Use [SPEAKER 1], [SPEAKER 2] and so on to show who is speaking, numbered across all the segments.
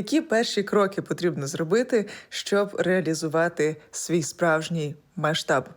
[SPEAKER 1] Які перші кроки потрібно зробити, щоб реалізувати свій справжній масштаб?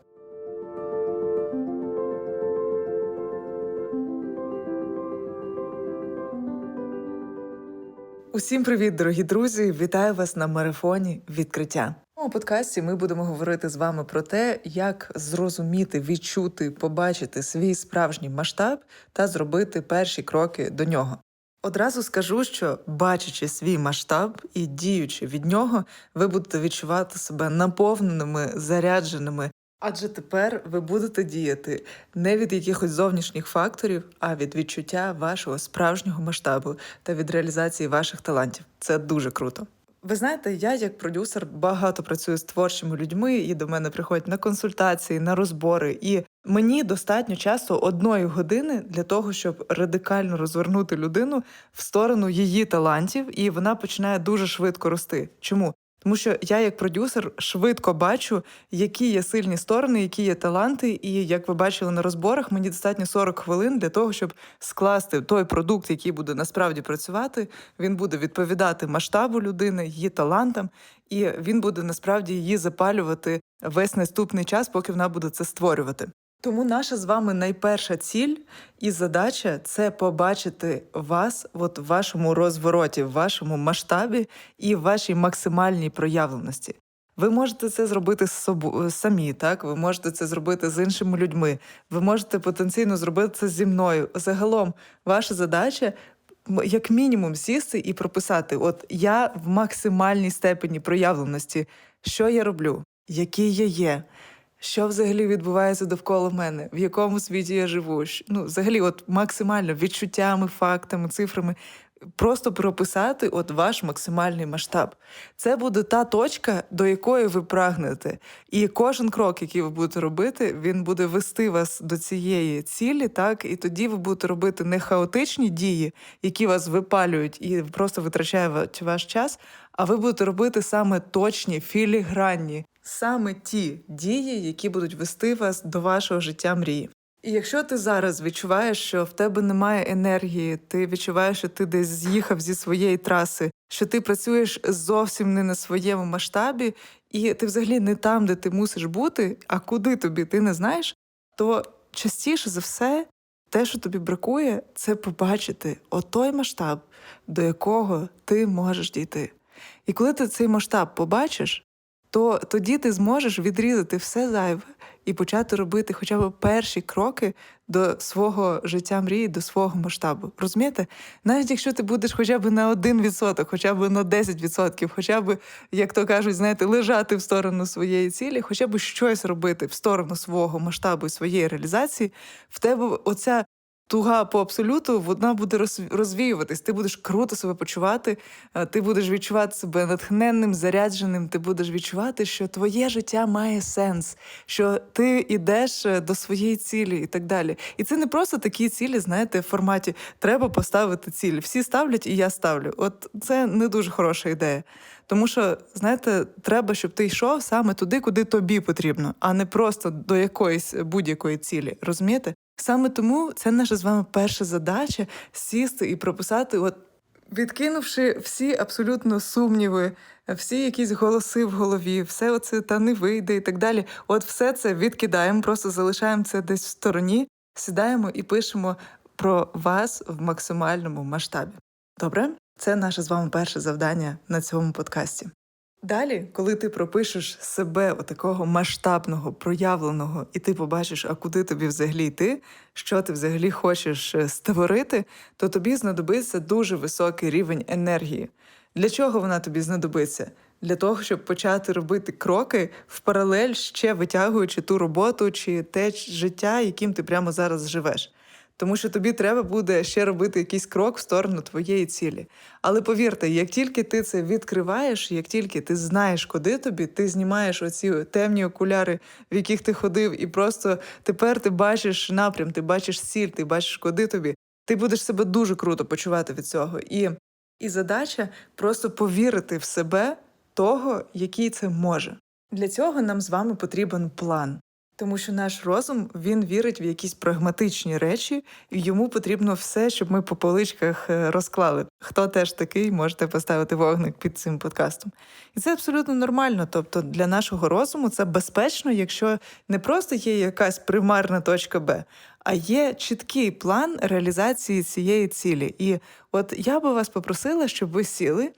[SPEAKER 1] Усім привіт, дорогі друзі! Вітаю вас на марафоні відкриття. У подкасті ми будемо говорити з вами про те, як зрозуміти, відчути, побачити свій справжній масштаб та зробити перші кроки до нього. Одразу скажу, що бачачи свій масштаб і діючи від нього, ви будете відчувати себе наповненими, зарядженими. Адже тепер ви будете діяти не від якихось зовнішніх факторів, а від відчуття вашого справжнього масштабу та від реалізації ваших талантів. Це дуже круто. Ви знаєте, я як продюсер багато працюю з творчими людьми, і до мене приходять на консультації, на розбори. І мені достатньо часу одної години для того, щоб радикально розвернути людину в сторону її талантів, і вона починає дуже швидко рости. Чому? Тому що я, як продюсер, швидко бачу, які є сильні сторони, які є таланти. І як ви бачили на розборах, мені достатньо 40 хвилин для того, щоб скласти той продукт, який буде насправді працювати. Він буде відповідати масштабу людини, її талантам, і він буде насправді її запалювати весь наступний час, поки вона буде це створювати. Тому наша з вами найперша ціль і задача це побачити вас от в вашому розвороті, в вашому масштабі і в вашій максимальній проявленості. Ви можете це зробити з собою самі, так ви можете це зробити з іншими людьми. Ви можете потенційно зробити це зі мною. Загалом, ваша задача. Як мінімум сісти і прописати: от я в максимальній степені проявленості, що я роблю, який я є, що взагалі відбувається довкола мене, в якому світі я живу. Ну, взагалі, от максимально відчуттями, фактами, цифрами. Просто прописати от ваш максимальний масштаб. Це буде та точка, до якої ви прагнете. І кожен крок, який ви будете робити, він буде вести вас до цієї цілі, так і тоді ви будете робити не хаотичні дії, які вас випалюють і просто витрачають ваш час. А ви будете робити саме точні, філігранні, саме ті дії, які будуть вести вас до вашого життя мрії. І якщо ти зараз відчуваєш, що в тебе немає енергії, ти відчуваєш, що ти десь з'їхав зі своєї траси, що ти працюєш зовсім не на своєму масштабі, і ти взагалі не там, де ти мусиш бути, а куди тобі ти не знаєш, то частіше за все те, що тобі бракує, це побачити отой масштаб, до якого ти можеш дійти. І коли ти цей масштаб побачиш, то тоді ти зможеш відрізати все зайве і почати робити хоча б перші кроки до свого життя мрії, до свого масштабу. Розумієте? Навіть якщо ти будеш хоча б на 1%, хоча б на 10%, хоча б, як то кажуть, знаєте, лежати в сторону своєї цілі, хоча б щось робити в сторону свого масштабу і своєї реалізації, в тебе оця туга по абсолюту, вона буде розвіюватись. Ти будеш круто себе почувати, е, ти будеш відчувати себе натхненним, зарядженим. Ти будеш відчувати, що твоє життя має сенс, що ти йдеш е, до своєї цілі і так далі. І це не просто такі цілі, знаєте, в форматі треба поставити ціль. Всі ставлять, і я ставлю. От це не дуже хороша ідея. Тому що, знаєте, треба, щоб ти йшов саме туди, куди тобі потрібно, а не просто до якоїсь будь-якої цілі. Розумієте? Саме тому це наша з вами перша задача сісти і прописати, от відкинувши всі абсолютно сумніви, всі якісь голоси в голові, все оце та не вийде і так далі. От все це відкидаємо, просто залишаємо це десь в стороні, сідаємо і пишемо про вас в максимальному масштабі. Добре? Це наше з вами перше завдання на цьому подкасті. Далі, коли ти пропишеш себе отакого масштабного, проявленого, і ти побачиш, а куди тобі взагалі йти, що ти взагалі хочеш е, створити, то тобі знадобиться дуже високий рівень енергії. Для чого вона тобі знадобиться? Для того, щоб почати робити кроки в паралель ще витягуючи ту роботу чи те життя, яким ти прямо зараз живеш тому що тобі треба буде ще робити якийсь крок в сторону твоєї цілі. Але повірте, як тільки ти це відкриваєш, як тільки ти знаєш, куди тобі, ти знімаєш оці темні окуляри, в яких ти ходив, і просто тепер ти бачиш напрям, ти бачиш ціль, ти бачиш, куди тобі. Ти будеш себе дуже круто почувати від цього. І, І задача просто повірити в себе того, який це може. Для цього нам з вами потрібен план. Тому що наш розум він вірить в якісь прагматичні речі, і йому потрібно все, щоб ми по поличках е, розклали. Хто теж такий, можете поставити вогник під цим подкастом. І це абсолютно нормально. Тобто для нашого розуму це безпечно, якщо не просто є якась примарна точка Б, а є чіткий план реалізації цієї цілі. І от я би вас попросила, щоб ви сіли.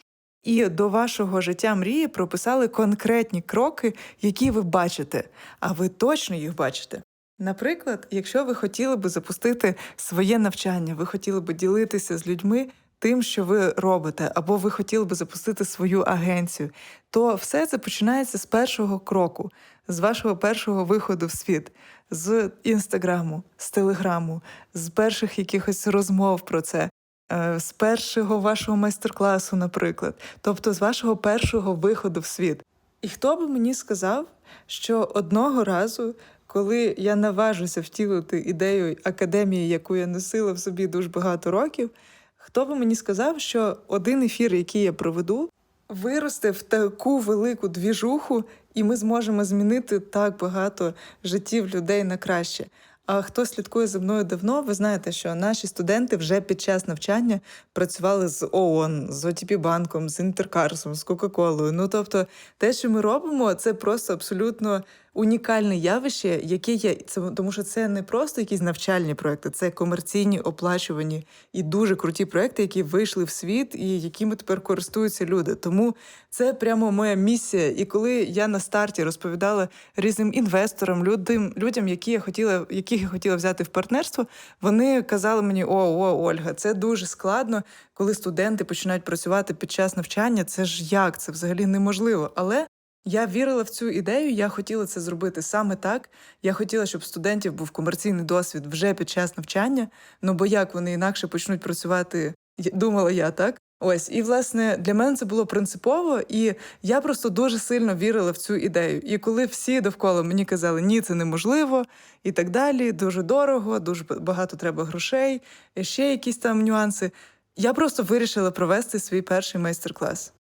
[SPEAKER 1] І до вашого життя мрії прописали конкретні кроки, які ви бачите, а ви точно їх бачите. Наприклад, якщо ви хотіли би запустити своє навчання, ви хотіли би ділитися з людьми тим, що ви робите, або ви хотіли би запустити свою агенцію, то все це починається з першого кроку, з вашого першого виходу в світ, з інстаграму, з телеграму, з перших якихось розмов про це. Е, З першого вашого майстер-класу, наприклад, тобто з вашого першого виходу в світ. І хто би мені сказав, що одного разу, коли я наважуся втілити ідею академії, яку я носила в собі дуже багато років, хто би мені сказав, що один ефір, який я проведу, виросте в таку велику двіжуху, і ми зможемо змінити так багато життів людей на краще. Хто слідкує за мною давно, ви знаєте, що наші студенти вже під час навчання працювали з ООН, з ОТП банком, з Інтеркарсом, з Кока-Колою. Ну тобто, те, що ми робимо, це просто абсолютно унікальне явище, яке є це, тому що це не просто якісь навчальні проекти, це комерційні, оплачувані і дуже круті проекти, які вийшли в світ і якими тепер користуються люди. Тому це прямо моя місія. І коли я на старті розповідала різним інвесторам, людям, людям, які я хотіла, яких я хотіла взяти в партнерство, вони казали мені: О, о, Ольга, це дуже складно, коли студенти починають працювати під час навчання. Це ж як? Це взагалі неможливо. Але я вірила в цю ідею, я хотіла це зробити саме так. Я хотіла, щоб студентів був комерційний досвід вже під час навчання. Ну бо як вони інакше почнуть працювати, думала я так. Ось, і власне для мене це було принципово, і я просто дуже сильно вірила в цю ідею. І коли всі довкола мені казали, ні, це неможливо, і так далі, дуже дорого, дуже багато треба грошей, і ще якісь там нюанси. Я просто вирішила провести свій перший майстер-клас.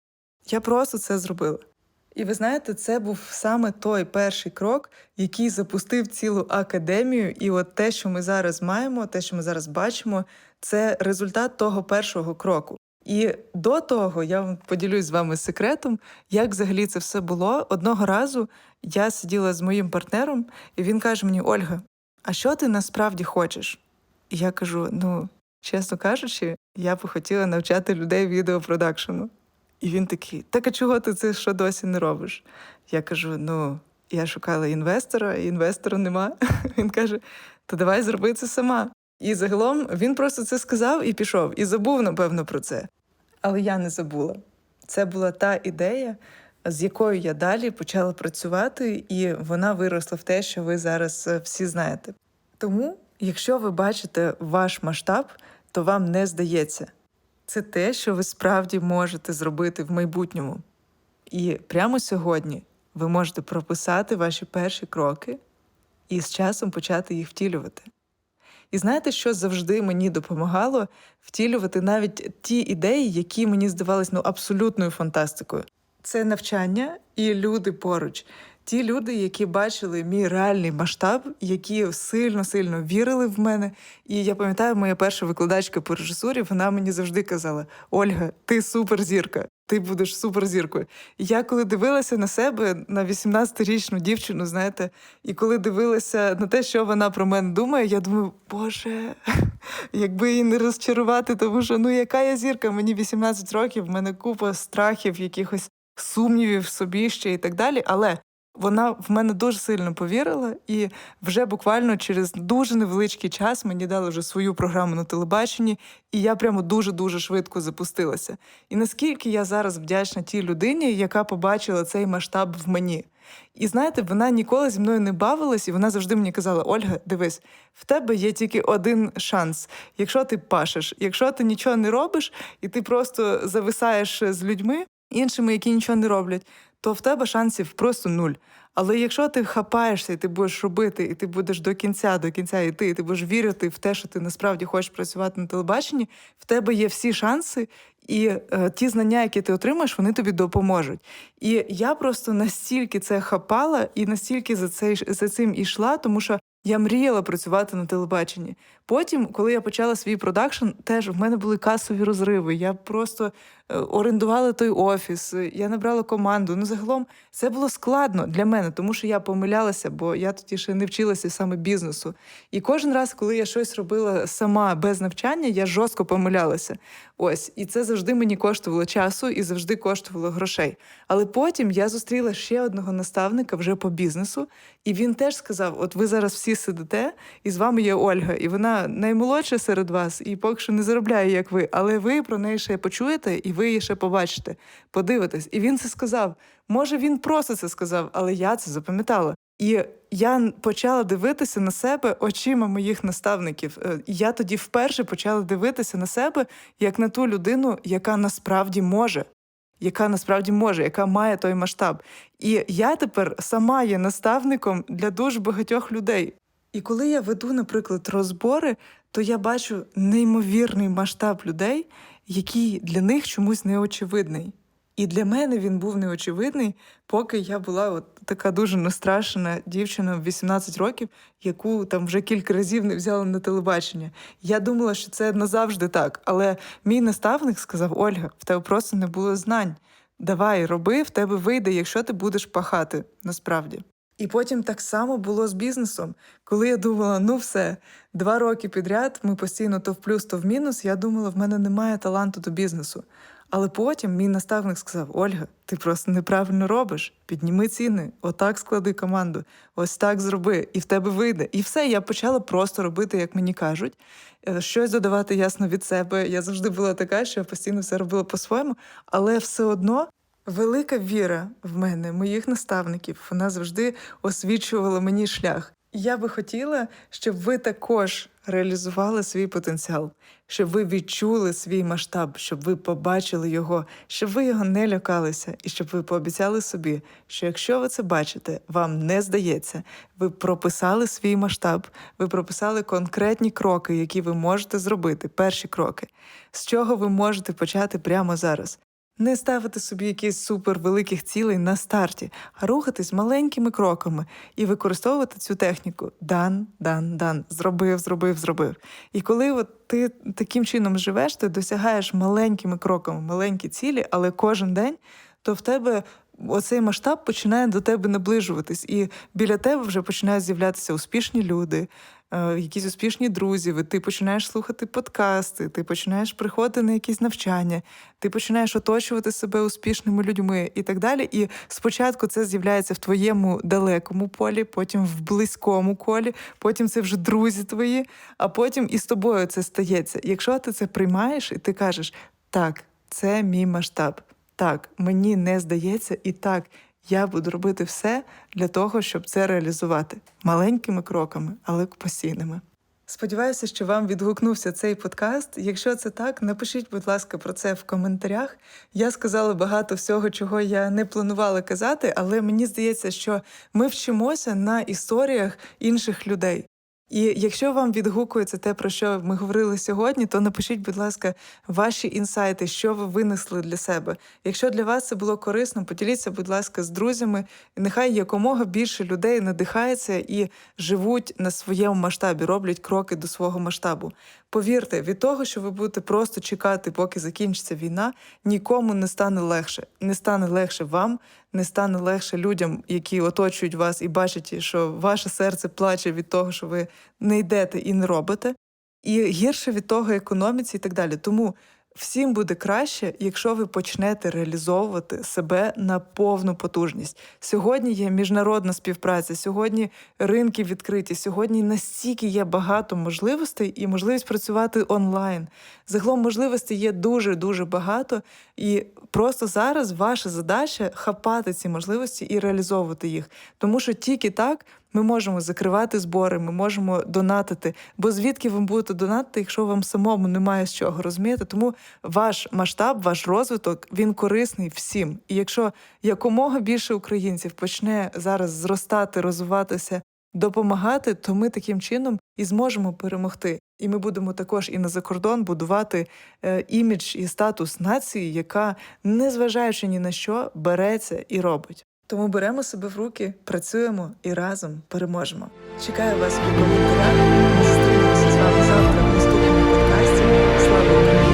[SPEAKER 1] Я просто це зробила. І ви знаєте, це був саме той перший крок, який запустив цілу академію. І от те, що ми зараз маємо, те, що ми зараз бачимо, це результат того першого кроку. І до того я вам поділюсь з вами секретом, як взагалі це все було. Одного разу я сиділа з моїм партнером, і він каже мені: Ольга, а що ти насправді хочеш? І я кажу: ну, чесно кажучи, я би хотіла навчати людей відеопродакшену. І він такий: так а чого ти це що досі не робиш? Я кажу: ну, я шукала інвестора, і інвестора нема. Він каже: то давай зроби це сама. І загалом він просто це сказав і пішов, і забув, напевно, про це. Але я не забула. Це була та ідея, з якою я далі почала працювати, і вона виросла в те, що ви зараз е, всі знаєте. Тому, якщо ви бачите ваш масштаб, то вам не здається. Це те, що ви справді можете зробити в майбутньому. І прямо сьогодні ви можете прописати ваші перші кроки і з часом почати їх втілювати. І знаєте, що завжди мені допомагало втілювати навіть ті ідеї, які мені здавались ну абсолютною фантастикою. Це навчання і люди поруч. Ті люди, які бачили мій реальний масштаб, які сильно сильно вірили в мене. І я пам'ятаю, моя перша викладачка по режисурі, вона мені завжди казала: Ольга, ти суперзірка, ти будеш суперзіркою. І я коли дивилася на себе, на 18-річну дівчину, знаєте, і коли дивилася на те, що вона про мене думає, я думаю, Боже, якби її не розчарувати, тому що ну яка я зірка? Мені 18 років, в мене купа страхів, якихось сумнівів в собі ще і так далі. Але вона в мене дуже сильно повірила, і вже буквально через дуже невеличкий час мені дали вже свою програму на телебаченні, і я прямо дуже дуже швидко запустилася. І наскільки я зараз вдячна тій людині, яка побачила цей масштаб в мені. І знаєте, вона ніколи зі мною не бавилась, і вона завжди мені казала: Ольга, дивись, в тебе є тільки один шанс. Якщо ти пашеш, якщо ти нічого не робиш, і ти просто зависаєш з людьми іншими, які нічого не роблять, то в тебе шансів просто нуль. Але якщо ти хапаєшся, і ти будеш робити, і ти будеш до кінця, до кінця йти, і ти будеш вірити в те, що ти насправді хочеш працювати на телебаченні, в тебе є всі шанси, і е, ті знання, які ти отримаєш, вони тобі допоможуть. І я просто настільки це хапала і настільки за цей за цим ішла, тому що я мріяла працювати на телебаченні. Потім, коли я почала свій продакшн, теж в мене були касові розриви. Я просто е, орендувала той офіс, е, я набрала команду. Ну, загалом це було складно для мене, тому що я помилялася, бо я тоді ще не вчилася саме бізнесу. І кожен раз, коли я щось робила сама без навчання, я жорстко помилялася. Ось, і це завжди мені коштувало часу і завжди коштувало грошей. Але потім я зустріла ще одного наставника вже по бізнесу, і він теж сказав: От ви зараз всі сидите, і з вами є Ольга, і вона наймолодша серед вас, і поки що не заробляє, як ви, але ви про неї ще почуєте, і ви її ще побачите, подивитесь. І він це сказав. Може, він просто це сказав, але я це запам'ятала. І я почала дивитися на себе очима моїх наставників. Е, Я тоді вперше почала дивитися на себе як на ту людину, яка насправді може. Яка насправді може, яка має той масштаб. І я тепер сама є наставником для дуже багатьох людей. І коли я веду, наприклад, розбори, то я бачу неймовірний масштаб людей, який для них чомусь неочевидний. І для мене він був неочевидний, поки я була от така дуже настрашена дівчина в 18 років, яку там вже кілька разів не взяли на телебачення. Я думала, що це назавжди так. Але мій наставник сказав: Ольга, в тебе просто не було знань. Давай, роби, в тебе вийде, якщо ти будеш пахати насправді. І потім так само було з бізнесом. Коли я думала, ну все, два роки підряд ми постійно то в плюс, то в мінус, я думала, в мене немає таланту до бізнесу. Але потім мій наставник сказав: Ольга, ти просто неправильно робиш. Підніми ціни, отак склади команду, ось так зроби, і в тебе вийде. І все, я почала просто робити, як мені кажуть, е, щось додавати ясно від себе. Я завжди була така, що я постійно все робила по-своєму, але все одно Велика віра в мене, моїх наставників, вона завжди освічувала мені шлях. Я би хотіла, щоб ви також реалізували свій потенціал, щоб ви відчули свій масштаб, щоб ви побачили його, щоб ви його не лякалися, і щоб ви пообіцяли собі, що якщо ви це бачите, вам не здається, ви прописали свій масштаб, ви прописали конкретні кроки, які ви можете зробити, перші кроки, з чого ви можете почати прямо зараз. Не ставити собі якісь супервеликих цілей на старті, а рухатись маленькими кроками і використовувати цю техніку. Дан, дан, дан, зробив, зробив, зробив. І коли от ти таким чином живеш, ти досягаєш маленькими кроками маленькі цілі, але кожен день, то в тебе оцей масштаб починає до тебе наближуватись, і біля тебе вже починають з'являтися успішні люди, якісь успішні друзі. Ти починаєш слухати подкасти, ти починаєш приходити на якісь навчання, ти починаєш оточувати себе успішними людьми і так далі. І спочатку це з'являється в твоєму далекому полі, потім в близькому колі, потім це вже друзі твої, а потім і з тобою це стається. Якщо ти це приймаєш і ти кажеш, так, це мій масштаб. Так, мені не здається, і так, я буду робити все для того, щоб це реалізувати маленькими кроками, але постійними. Сподіваюся, що вам відгукнувся цей подкаст. Якщо це так, напишіть, будь ласка, про це в коментарях. Я сказала багато всього, чого я не планувала казати, але мені здається, що ми вчимося на історіях інших людей. І якщо вам відгукується те, про що ми говорили сьогодні, то напишіть, будь ласка, ваші інсайти, що ви винесли для себе. Якщо для вас це було корисно, поділіться, будь ласка, з друзями. Нехай якомога більше людей надихається і живуть на своєму масштабі, роблять кроки до свого масштабу. Повірте, від того, що ви будете просто чекати, поки закінчиться війна, нікому не стане легше. Не стане легше вам, не стане легше людям, які оточують вас і бачать, що ваше серце плаче від того, що ви не йдете і не робите, і гірше від того економіці і так далі. Тому Всім буде краще, якщо ви почнете реалізовувати себе на повну потужність. Сьогодні є міжнародна співпраця, сьогодні ринки відкриті, сьогодні настільки є багато можливостей і можливість працювати онлайн. Загалом можливостей є дуже дуже багато, і просто зараз ваша задача хапати ці можливості і реалізовувати їх, тому що тільки так Ми можемо закривати збори, ми можемо донатити. Бо звідки ви будете донатити, якщо вам самому немає з чого розумієте? Тому ваш масштаб, ваш розвиток він корисний всім. І якщо якомога більше українців почне зараз зростати, розвиватися, допомагати, то ми таким чином і зможемо перемогти. І ми будемо також і на закордон будувати е, імідж і статус нації, яка, незважаючи ні на що, береться і робить. Тому беремо себе в руки, працюємо і разом переможемо. Чекаю вас у коментарях. Зустрінемося з вами завтра в наступному подкасті. Слава Україні!